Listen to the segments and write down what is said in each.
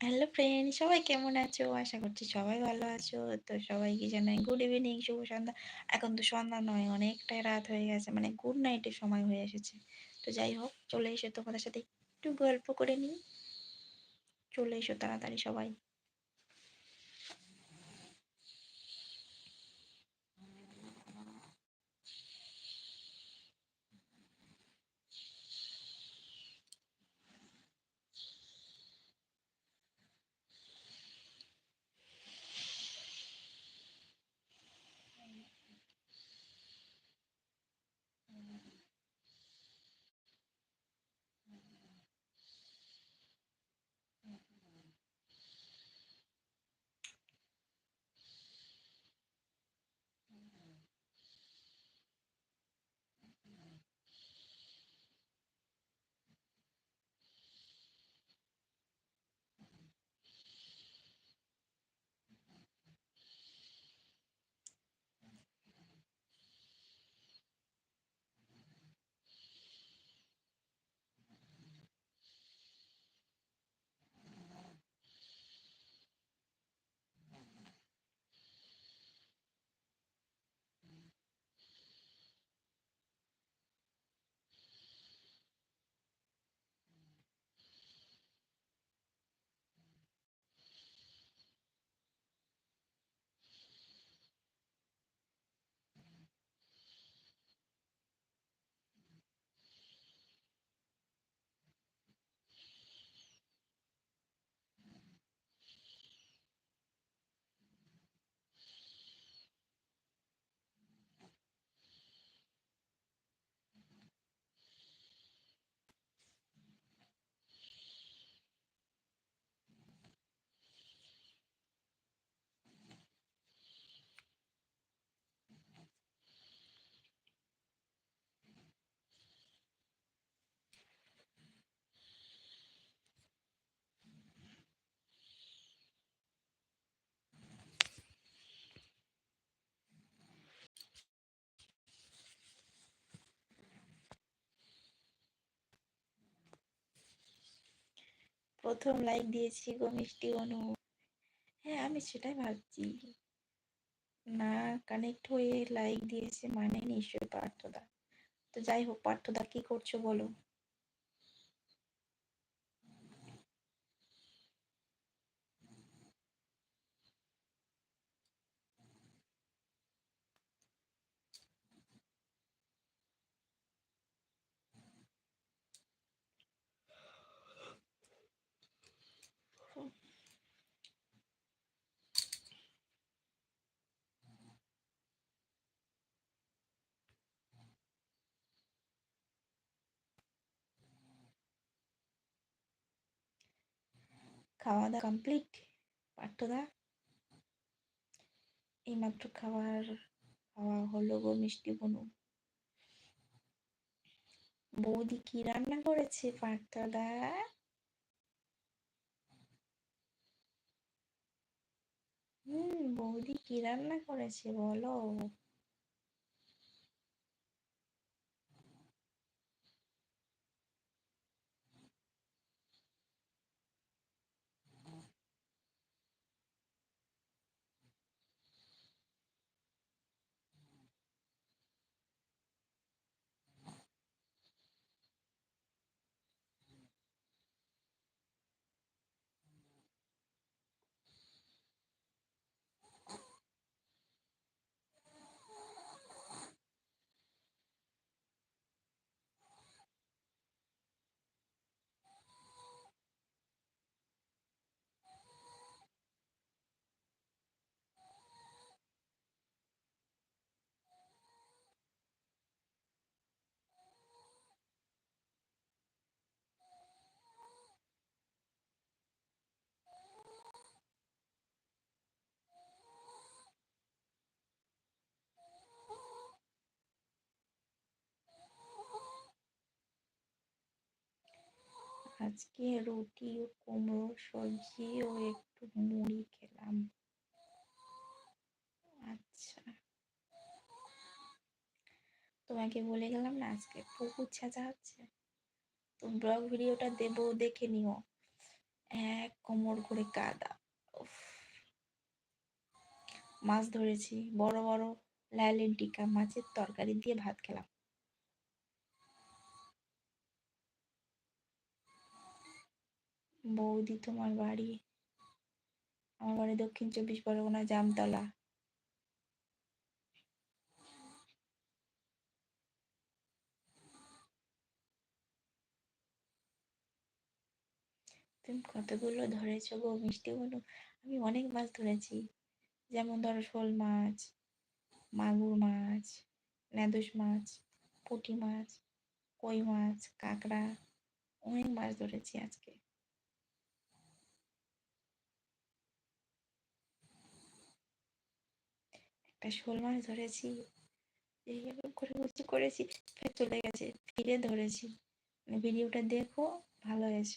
Hello friend সবাই কেমন আছো? আশা করছি সবাই ভালো আছো। তো সবাইকে জানাই গুড ইভিনিং, শুভ সন্ধ্যা। এখন তো সন্ধ্যা নয় অনেকটাই রাত হয়ে গেছে মানে গুড নাইটের সময় হয়ে এসেছে। তো যাই হোক চলে এসো তোমাদের সাথে একটু গল্প করে নিই। চলে এসো তাড়াতাড়ি সবাই। প্রথম লাইক দিয়েছি গো মিষ্টি অনু। হ্যাঁ আমি সেটাই ভাবছি। না কানেক্ট হয়ে লাইক দিয়েছে মানে নিশ্চয়ই পার্থদা। তো যাই হোক, পার্থদা কি করছ বলো? খাওয়া দাওয়া কমপ্লিট পার্থদা? এইমাত্র খাবার খাওয়া হলো গো মিষ্টি বনু। বৌদি কি রান্না করেছে পার্থদা? হুম, বৌদি কি রান্না করেছে বলো? আজকে রুটি কুমড়ো সবজি ও একটু মুড়ি খেলাম। আচ্ছা। তোমাকে বলে গেলাম না, আজকে পুকুর ছেঁচা হচ্ছে। তো ব্লগ ভিডিওটা দেবো, দেখে নিও। এক কোমর করে কাদা মাছ ধরেছি, বড় বড় লাইলেন টিকা মাছের তরকারি দিয়ে ভাত খেলাম। বৌদি তোমার বাড়ি। আমার বাড়ি দক্ষিণ চব্বিশ পরগনা জামতলা। তুমি কতগুলো ধরেছো গো মিষ্টি মিষ্টিগুলো আমি অনেক মাছ ধরেছি। যেমন ধরো শোল মাছ, মাগুর মাছ ন্যাদুস মাছ, পুঁটি মাছ, কই মাছ, কাঁকড়া, অনেক মাছ ধরেছি আজকে। একটা শোল মাছ ধরেছি। এইভাবে করে করেছি চলে গেছে, ফিরে ধরেছি। মানে ভিডিওটা দেখো, ভালো হয়েছে।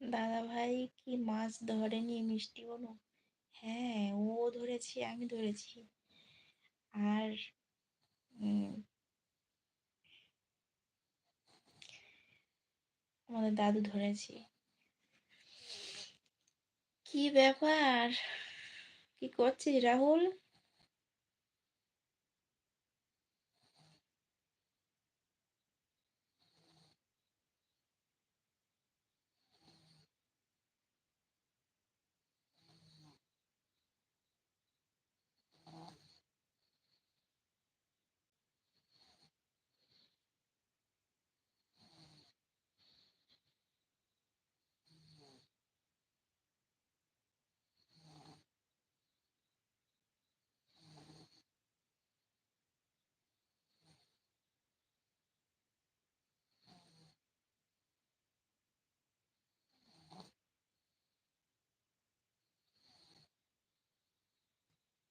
দাদা ভাই কি মাছ ধরেনি মিষ্টি বলো হ্যাঁ ও ধরেছি, আমি ধরেছি। আর আমাদের দাদু ধরেছি। কি ব্যাপার? কি করছিস রাহুল?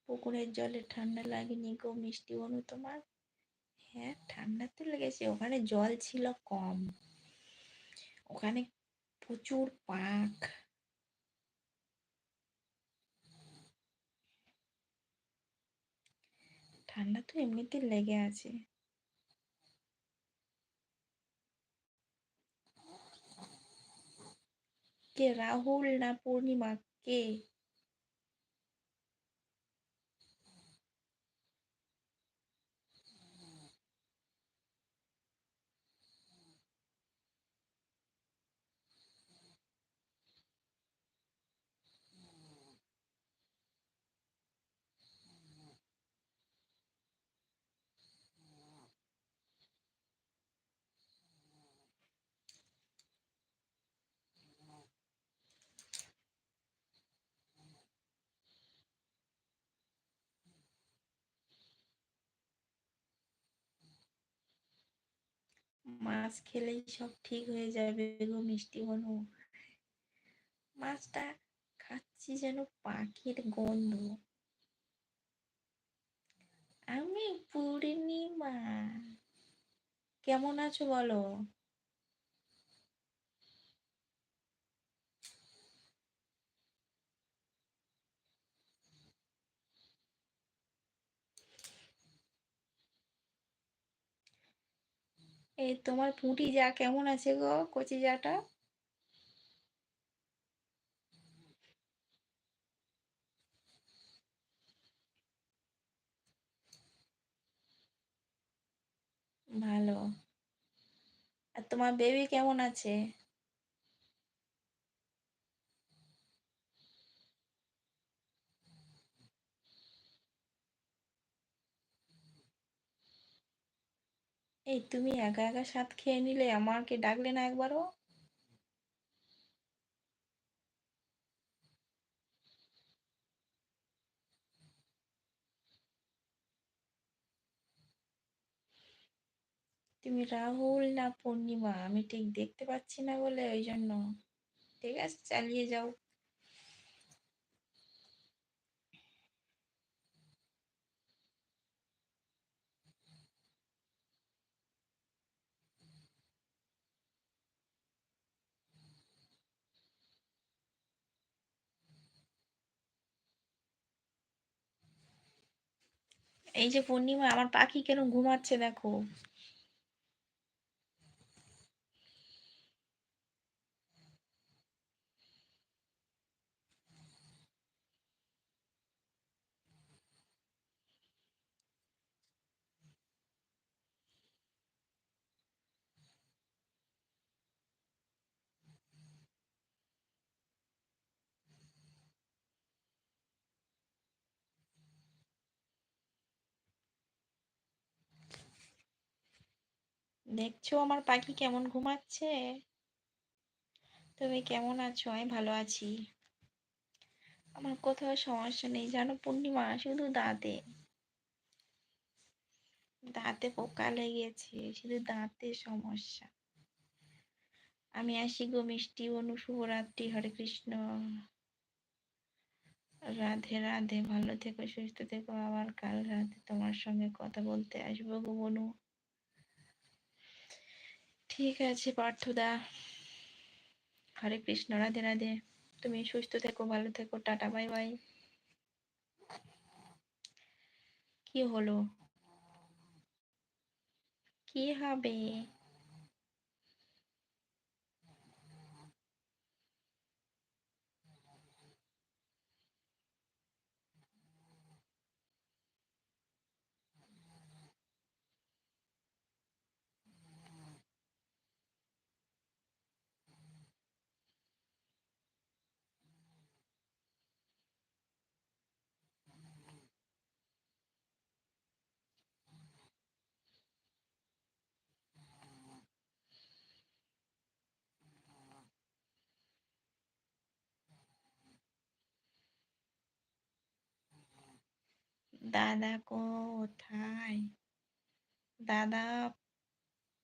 পুকুরের জলে ঠান্ডা লাগেনি গো মিষ্টি বনু তোমার? হ্যাঁ ঠান্ডা তো লেগেছে, ওখানে জল ছিল কম। ওখানে প্রচুর পাক। ঠান্ডা তো এমনিতে লেগে আছে। কে, রাহুল না পূর্ণিমা? কে? মাছ খেলেই সব ঠিক হয়ে যাবে গো মিষ্টি বনু। মাছটা খাচ্ছি যেন পাখির গন্ধ। আমি পূর্ণিমা কেমন আছো বলো? এই তোমার পুঁটি যা কেমন আছে গো, কচি যাটা? ভালো। আর তোমার বেবি কেমন আছে? এই তুমি একা একা সাত খেয়ে নিলে আমাকে ডাকলে না একবারও? তুমি রাহুল না পূর্ণিমা? আমি ঠিক দেখতে পাচ্ছি না বলে, ওই জন্য। ঠিক আছে, চালিয়ে যাও। এই যে পূর্ণিমা আমার পাখি কেন ঘুমাচ্ছে দেখো। দেখছ আমার পাখি কেমন ঘুমাচ্ছে? তুমি কেমন আছো? আমি ভালো আছি। আমার কোথাও সমস্যা নেই, জানো পূর্ণিমা শুধু দাঁতে। দাঁতে পোকা লেগেছে, শুধু দাঁতে সমস্যা। আমি আসি গো মিষ্টি অনু শুভরাত্রি, হরে কৃষ্ণ। রাধে রাধে, ভালো থেকো, সুস্থ থেকো। আবার কাল রাতে তোমার সঙ্গে কথা বলতে আসব গো বনু। ঠিক আছে, পার্থদা। হরে কৃষ্ণ, রাধে রাধে। তুমি সুস্থ থেকো, ভালো থেকো, টাটা, বাই বাই। কি হলো? কি হবে? দাদা কোথায়? দাদা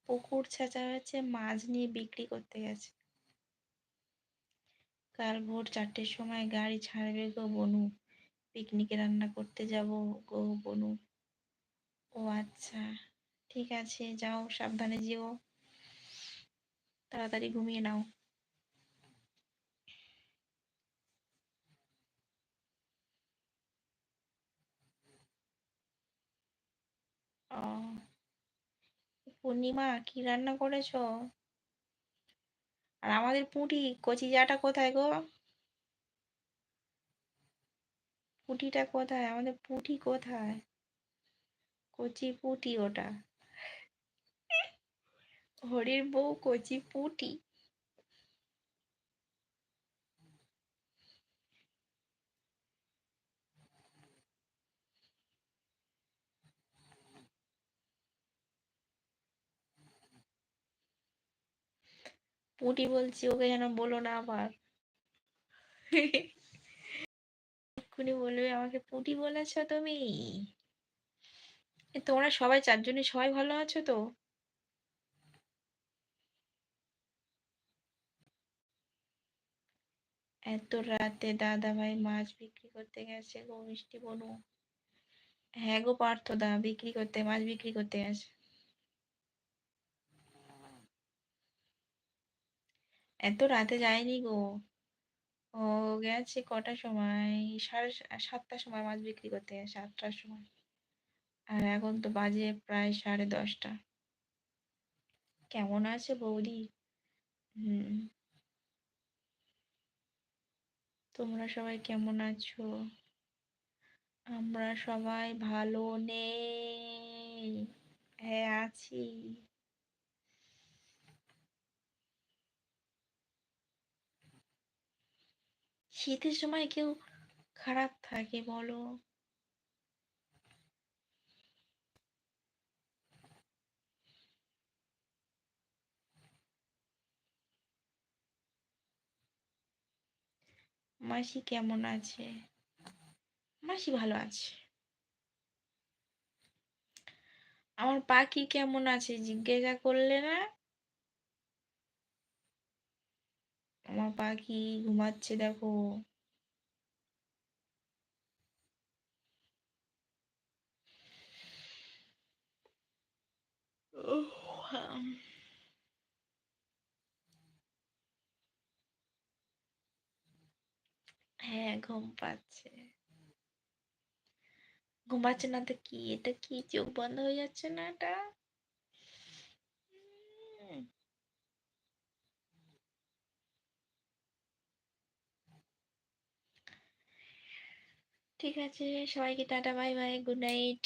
পুকুর ছেঁচা হয়েছে মাছ নিয়ে বিক্রি করতে গেছে। কাল ভোর চারটের সময় গাড়ি ছাড়বে গো বনু। পিকনিকে রান্না করতে যাব গো বনু। ও আচ্ছা ঠিক আছে, যাও, সাবধানে যেও। তাড়াতাড়ি ঘুমিয়ে নাও। পূর্ণিমা, কি রান্না করেছ? আর আমাদের পুঁটি, কচি জাটা কোথায় গো? পুঁটিটা কোথায়? আমাদের পুঁটি কোথায়? কচি পুঁটি ওটা। হরির বউ কচি পুঁটি। পুঁটি বলছি, ওকে যেন বলো না আবার। এক্ষুনি বলবে, আমাকে পুঁটি বলেছ তুমি? তোমরা সবাই চারজনে সবাই ভালো আছো তো? এত রাতে দাদা ভাই মাছ বিক্রি করতে গেছে গো মিষ্টি বনু। হ্যাঁ গো পার্থ দা বিক্রি করতে, মাছ বিক্রি করতে গেছে। এত রাতে যায়নি গো। ও গেছে কটার সময়? সাড়ে সাতটার সময় মাছ বিক্রি করতে আটটার সময়। আর এখন তো বাজে প্রায় সাড়ে দশটা। কেমন আছে বৌদি? হুম। তোমরা সবাই কেমন আছো? আমরা সবাই ভালো নেই। হ্যাঁ আছি। শীতের সময় কেউ খারাপ থাকে, বলো? মাসি কেমন আছে? মাসি ভালো আছে। আমার পাখি কেমন আছে জিজ্ঞাসা করলে না আমার পাখি ঘুমাচ্ছে দেখো। হ্যাঁ ঘুম পাচ্ছে। ঘুমাচ্ছে না তো কি? এটা কি চোখ বন্ধ হয়ে যাচ্ছে না এটা? ঠিক আছে সবাইকে tata bye bye good night.